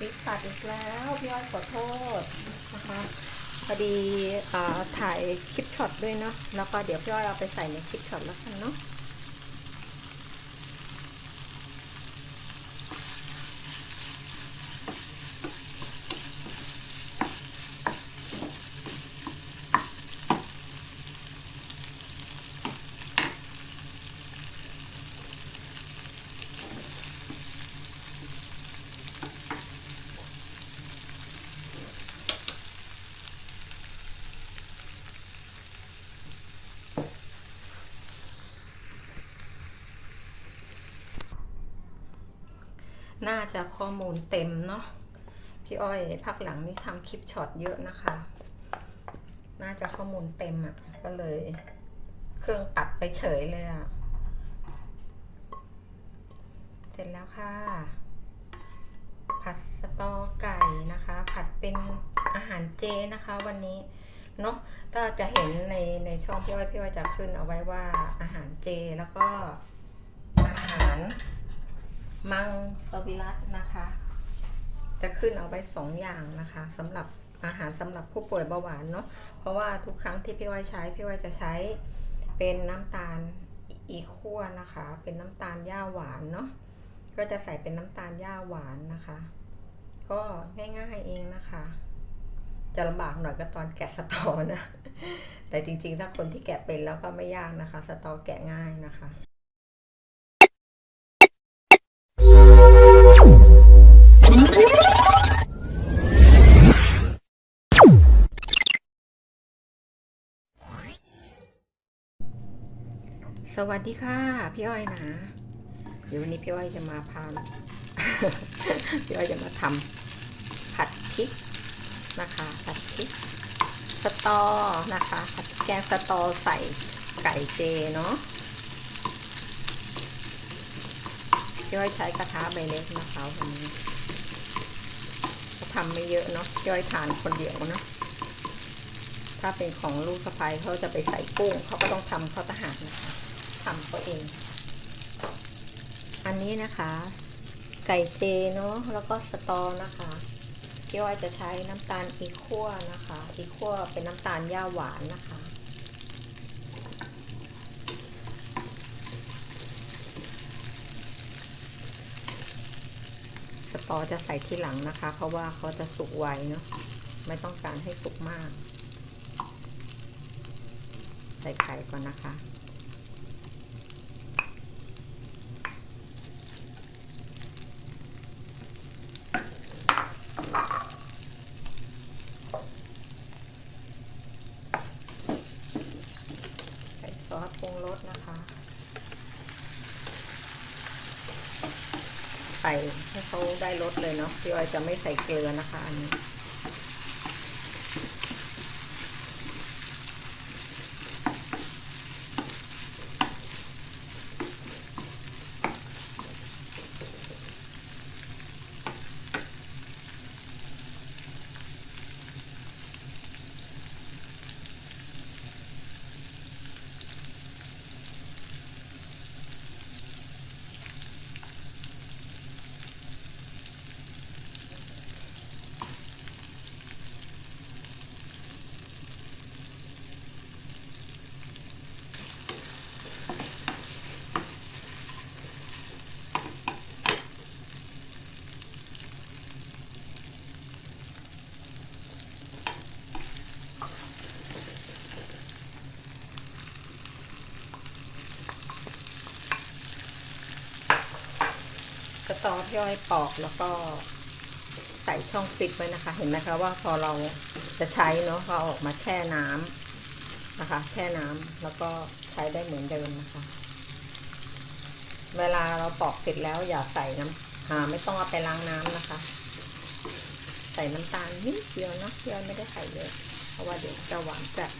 ปิดตัดอีกแล้วพี่อ้อยขอโทษนะคะพอดีอถ่ายคลิปช็อตด้วยเนาะแล้วก็เดี๋ยวพี่อ้อยเอาไปใส่ในคลิปช็อตแล้วกันเนาะ น่าจะข้อมูลเต็มเนาะพี่อ้อยพักหลังนี่ทำคลิปช็อตเยอะนะคะ น่าจะข้อมูลเต็มอะ่ะก็เลย เครื่องตัดไปเฉยเลยอะ่ะ เสร็จแล้วค่ะ ผัดสตอไก่นะคะ ผัดเป็นอาหารเจนะคะ วันนี้เนาะถ้าจะเห็นในในช่องพี่อ้อยพี่อ้อยจะขึ้นเอาไว้ว่าอาหารเจแล้วก็อาหาร มังสวิรัตนะคะ จะขึ้นเอาไว้สองอย่างนะคะสำหรับอาหารสำหรับผู้ป่วยเบาหวานเนาะเพราะว่าทุกครั้งที่พี่อ้อยใช้พี่อ้อยจะใช้เป็นน้ำตาลอีคั่วนะคะ เป็นน้ำตาลหญ้าหวานเนาะก็จะใส่เป็นน้ำตาลหญ้าหวานนะคะ ก็ง่ายๆเองนะคะ จะลำบากหน่อยก็ตอนแกะสตอนะแต่จริงๆ ถ้าคนที่แกะเป็นแล้วก็ไม่ยากนะคะ สตอแกะง่ายนะคะ สวัสดีค่ะ พี่อ้อยนะ เดี๋ยววันนี้พี่อ้อยจะมาพาพี่อ้อยจะมาทำผัดพริกนะคะ ผัดพริกสตอนะคะ ผัดแกงสตอใส่ไก่เจเนาะพี่อ้อยใช้กระทะใบเล็กนะคะวันนี้ ทำไม่เยอะเนาะพี่อ้อยทานคนเดียวเนาะถ้าเป็นของลูกสะพ้ายเขาจะไปใส่กุ้งเขาก็ต้องทำข้าวทหากนะคะทำเขาเอง อันนี้นะคะ ไก่เจเนาะแล้วก็สตอนะคะพี่อ้อยจะใช้น้ำตาลอีคั่วนะคะ อีคั่วเป็นน้ำตาลหญ้าหวานนะคะ สตอจะใส่ที่หลังนะคะ เพราะว่าเขาจะสุกไวเนาะไม่ต้องการให้สุกมาก ใส่ไข่ก่อนนะคะใส่ซอสปรุงรสนะคะ ใส่ให้เขาได้รสเลยเนาะพี่ออยจะไม่ใส่เกลือนะคะอันนี้ สตอพี่อ้อยปอกแล้วก็ใส่ช่องฟิตไว้นะคะ เห็นไหมคะว่าพอเราจะใช้เนาะเราออกมาแช่น้ำนะคะ แช่น้ำแล้วก็ใช้ได้เหมือนเดิมนะคะ เวลาเราปอกเสร็จแล้วอย่าใส่น้ำอ่าไม่ต้องเอาไปล้างน้ำนะคะ ใส่น้ำตาลนิดเดียวนะพี่อ้อยไม่ได้ใส่เยอะเพราะว่าเดี๋ยวจะหวานจัด